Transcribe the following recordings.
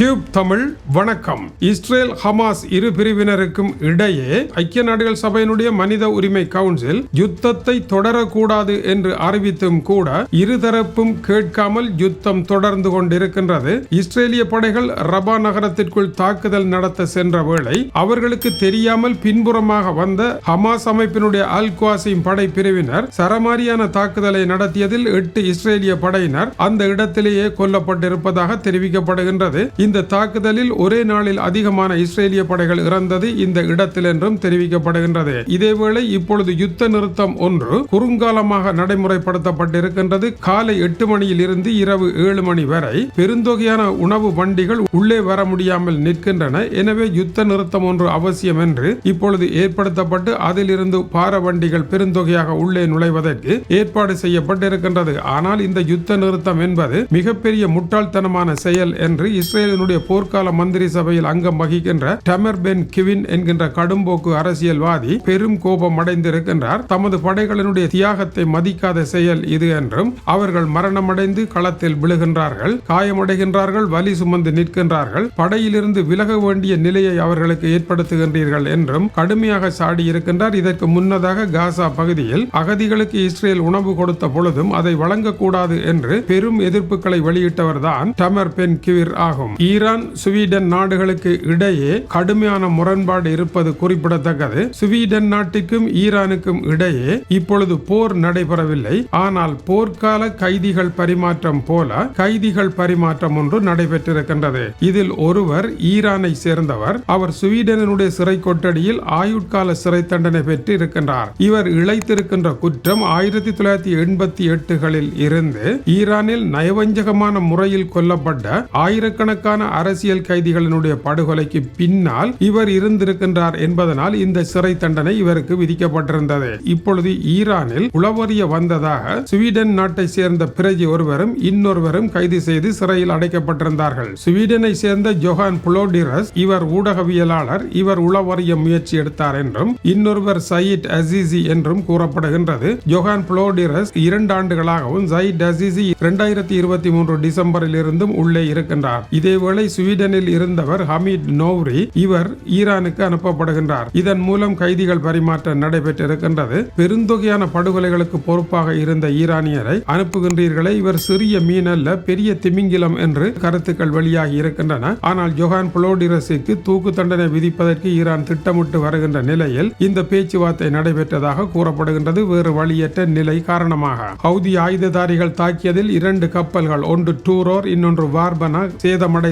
Tube Tamil வணக்கம். Israel Hamas இரு பிரிவினருக்கும் இடையே ஐக்கிய நாடுகள் சபையினுடைய மனித உரிமை கவுன்சில் யுத்தத்தை தொடரக்கூடாது என்று அறிவித்தும் கூட இருதரப்பும் கேட்காமல் யுத்தம் தொடர்ந்து கொண்டிருக்கின்றது. இஸ்ரேலிய படைகள் ரபா நகரத்திற்குள் தாக்குதல் நடத்த சென்ற வேளை அவர்களுக்கு தெரியாமல் பின்புறமாக வந்த ஹமாஸ் அமைப்பினுடைய அல் குவாசிம் படை பிரிவினர் சரமாரியான தாக்குதலை நடத்தியதில் எட்டு இஸ்ரேலிய படையினர் அந்த இடத்திலேயே கொல்லப்பட்டிருப்பதாக தெரிவிக்கப்படுகின்றது. இந்த தாக்குதலில் ஒரே நாளில் அதிகமான இஸ்ரேலிய படைகள் இறந்தது இந்த இடத்தில் என்றும் தெரிவிக்கப்படுகின்றது. இதேவேளை இப்பொழுது யுத்த நிறுத்தம் ஒன்று குறுங்காலமாக நடைமுறைப்படுத்தப்பட்டிருக்கின்றது. காலை எட்டு மணியில் இருந்து இரவு ஏழு மணி வரை பெருந்தொகையான உணவு வண்டிகள் உள்ளே வர முடியாமல் நிற்கின்றன. எனவே யுத்த நிறுத்தம் ஒன்று அவசியம் என்று இப்பொழுது ஏற்படுத்தப்பட்டு அதிலிருந்து பார வண்டிகள் பெருந்தொகையாக உள்ளே நுழைவதற்கு ஏற்பாடு செய்யப்பட்டிருக்கின்றது. ஆனால் இந்த யுத்த நிறுத்தம் என்பது மிகப்பெரிய முட்டாள்தனமான செயல் என்று இஸ்ரேல் இஸ்ரேலினுடைய போர்க்கால மந்திரி சபையில் அங்கம் வகிக்கின்ற டமர் பென் கிவின் என்கின்ற கடும்போக்கு அரசியல்வாதி பெரும் கோபம் அடைந்திருக்கின்றார். தமது படைகளினுடைய தியாகத்தை மதிக்காத செயல் இது என்றும் அவர்கள் மரணமடைந்து களத்தில் விழுகின்றார்கள் காயமடைகின்றார்கள் வலி சுமந்து நிற்கின்றார்கள் படையிலிருந்து விலக வேண்டிய நிலையை அவர்களுக்கு ஏற்படுத்துகின்றீர்கள் என்றும் கடுமையாக சாடியிருக்கின்றார். இதற்கு முன்னதாக காசா பகுதியில் அகதிகளுக்கு இஸ்ரேல் உணவு கொடுத்த பொழுதும் அதை வழங்கக்கூடாது என்று பெரும் எதிர்ப்புகளை வெளியிட்டவர்தான் டமர் பென் கிவிர் ஆகும். ஈரான் சுவீடன் நாடுகளுக்கு இடையே கடுமையான முரண்பாடு இருப்பது குறிப்பிடத்தக்கது. சுவீடன் நாட்டுக்கும் ஈரானுக்கும் இடையே இப்பொழுது போர் நடைபெறவில்லை. ஆனால் போர்க்கால கைதிகள் பரிமாற்றம் போல கைதிகள் பரிமாற்றம் ஒன்று நடைபெற்றிருக்கின்றது. இதில் ஒருவர் ஈரானை சேர்ந்தவர். அவர் சுவீடனுடைய சிறை கொட்டடியில் ஆயுட்கால சிறை தண்டனை பெற்று இருக்கின்றார் இவர் இழைத்திருக்கின்ற குற்றம் ஆயிரத்தி தொள்ளாயிரத்தி எண்பத்தி எட்டுகளில் இருந்து ஈரானில் நயவஞ்சகமான முறையில் கொல்லப்பட்ட ஆயிரக்கணக்கான அரசியல் கைதிகளினுடைய படுகொலைக்கு பின்னால் இவர் இருந்திருக்கின்றார் என்பதனால் இந்த சிறை தண்டனை இவருக்கு விதிக்கப்பட்டிருந்தது. இப்பொழுது ஈரானில் உளவறிய வந்ததாக சுவீடன் நாட்டை சேர்ந்த பிரஜி ஒருவரும் இன்னொருவரும் கைது செய்து சிறையில் அடைக்கப்பட்டிருந்தார்கள். ஸ்வீடனை சேர்ந்த ஜொஹான் புலோடிரஸ் இவர் ஊடகவியலாளர் இவர் உளவறிய முயற்சி எடுத்தார் என்றும் இன்னொருவர் சயிட் அசிசி என்றும் கூறப்படுகின்றது. ஜொஹான் புலோடிரஸ் இரண்டு ஆண்டுகளாகவும் சயிட் அசிசி இரண்டாயிரத்தி இருபத்தி மூன்று டிசம்பரில் இருந்தும் உள்ளே இருக்கின்றார். இதே இதேவேளை சுவீடனில் இருந்தவர் ஹமீத் நோவ்ரி இவர் ஈரானுக்கு அனுப்பப்படுகின்றார். இதன் மூலம் கைதிகள் பரிமாற்றம் நடைபெற்றிருக்கின்றது. பெருந்தொகையான படுகொலைகளுக்கு பொறுப்பாக இருந்த ஈரானியரை அனுப்புகின்றீர்களே இவர் சிறிய மீன் அல்ல பெரிய திமிங்கிலம் என்று கருத்துக்கள் வெளியாகி இருக்கின்றன. ஆனால் ஜொஹான் புளோடிரசிக்கு தூக்கு தண்டனை விதிப்பதற்கு ஈரான் திட்டமிட்டு வருகின்ற நிலையில் இந்த பேச்சுவார்த்தை நடைபெற்றதாக கூறப்படுகின்றது. வேறு வழியற்ற நிலை காரணமாக. ஹவுதி ஆயுததாரிகள் தாக்கியதில் இரண்டு கப்பல்கள் ஒன்று டூரோர் இன்னொன்று வார்பனா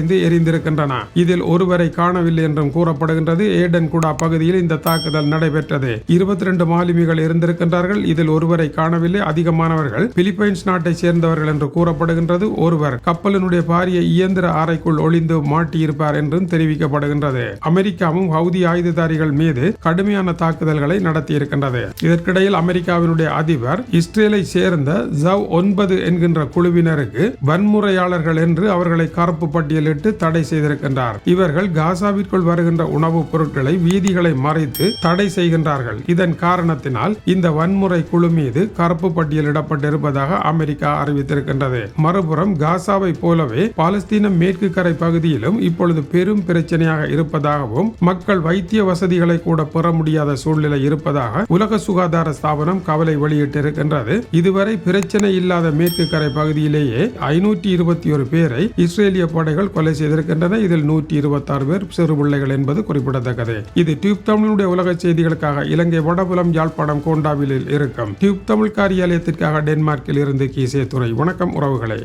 சேதமடைந்து எரிந்திருக்கின்றன. இதில் ஒருவரை காணவில்லை என்றும் கூறப்படுகின்றது. ஏடன் குடா பகுதியில் இந்த தாக்குதல் நடைபெற்றது. இருபத்தி ரெண்டு மாலுமிகள் இருந்திருக்கின்றார்கள் இதில் ஒருவரை காணவில்லை. அதிகமானவர்கள் பிலிப்பைன்ஸ் நாட்டை சேர்ந்தவர்கள் என்று கூறப்படுகின்றது. ஒருவர் கப்பலினுடைய பாரிய இயந்திர அறைக்குள் ஒளிந்து மாட்டியிருப்பார் என்றும் தெரிவிக்கப்படுகின்றது. அமெரிக்காவும் ஹவுதி ஆயுததாரிகள் மீது கடுமையான தாக்குதல்களை நடத்தியிருக்கின்றது. இதற்கிடையில் அமெரிக்காவினுடைய அதிபர் இஸ்ரேலை சேர்ந்த ஜவ் ஒன்பது என்கின்ற குழுவினருக்கு வன்முறையாளர்கள் என்று அவர்களை கருப்பு பட்டியலிட்டு தடை செய்திருக்கின்றார். இவர்கள் காசாவிற்குள் வருகின்ற உணவுப் பொருட்களை வீதிகளை மறைத்து தடை செய்கின்றார்கள். இதன் காரணத்தினால் இந்த வன்முறை குழு மீது கருப்பு பட்டியலிடப்பட்டிருப்பதாக அமெரிக்கா அறிவித்திருக்கின்றது. மறுபுறம் காசாவை போலவே பாலஸ்தீன மேற்கு கரை பகுதியிலும் இப்பொழுது பெரும் பிரச்சனையாக இருப்பதாகவும் மக்கள் வைத்திய வசதிகளை கூட பெற முடியாத சூழ்நிலை இருப்பதாக உலக சுகாதார ஸ்தாபனம் கவலை வெளியிட்டிருக்கின்றது. இதுவரை பிரச்சனை இல்லாத மேற்கு கரை பகுதியிலேயே ஐநூற்றி இருபத்தி ஒரு பேரை இஸ்ரேலிய படைகள் கொலை செய்திருக்கின்றன. இதில் நூற்றி இருபத்தாறு பேர் சிறு பிள்ளைகள் என்பது குறிப்பிடத்தக்கது. இது டியூப் தமிழுடைய உலக செய்திகளுக்காக இலங்கை வடபுலம் யாழ்ப்பாணம் கோண்டாவில் இருக்கும். டியூப் தமிழ் காரியாலயத்திற்காக டென்மார்க்கில் இருந்து கீசே துறை வணக்கம் உறவுகளை.